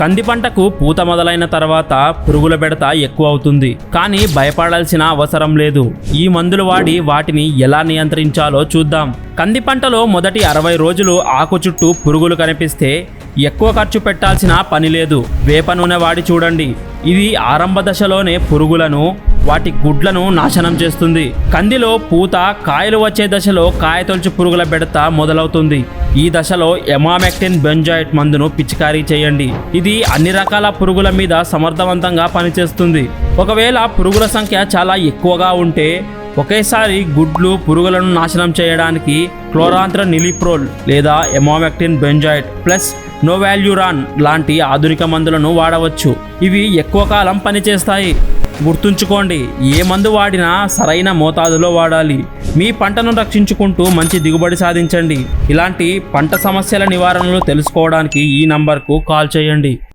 కంది పంటకు పూత మొదలైన తర్వాత పురుగుల బెడత ఎక్కువ అవుతుంది. కానీ భయపడాల్సిన అవసరం లేదు. ఈ మందులు వాడి వాటిని ఎలా నియంత్రించాలో చూద్దాం. కంది పంటలో మొదటి అరవై రోజులు ఆకు చుట్టూ పురుగులు కనిపిస్తే ఎక్కువ ఖర్చు పెట్టాల్సిన పని లేదు. వేప నూనె వాడి చూడండి. ఇది ఆరంభ దశలోనే పురుగులను వాటి గుడ్లను నాశనం చేస్తుంది. కందిలో పూత కాయలు వచ్చే దశలో కాయతొలుచు పురుగుల బెడత మొదలవుతుంది. ఈ దశలో ఎమామెక్టిన్ బెంజాయిట్ మందును పిచికారీ చేయండి. ఇది అన్ని రకాల పురుగుల మీద సమర్థవంతంగా పనిచేస్తుంది. ఒకవేళ పురుగుల సంఖ్య చాలా ఎక్కువగా ఉంటే ఒకేసారి గుడ్లు పురుగులను నాశనం చేయడానికి క్లోరాంత్ర నిలిప్రోల్ లేదా ఎమామెక్టిన్ బెంజాయిట్ ప్లస్ నోవాల్యూరాన్ లాంటి ఆధునిక మందులను వాడవచ్చు. ఇవి ఎక్కువ కాలం పనిచేస్తాయి. గుర్తుంచుకోండి ఏ మందు వాడినా సరైన మోతాదులో వాడాలి. మీ పంటను రక్షించుకుంటూ మంచి దిగుబడి సాధించండి. ఇలాంటి పంట సమస్యల నివారణలు తెలుసుకోవడానికి ఈ నంబర్కు కాల్ చేయండి.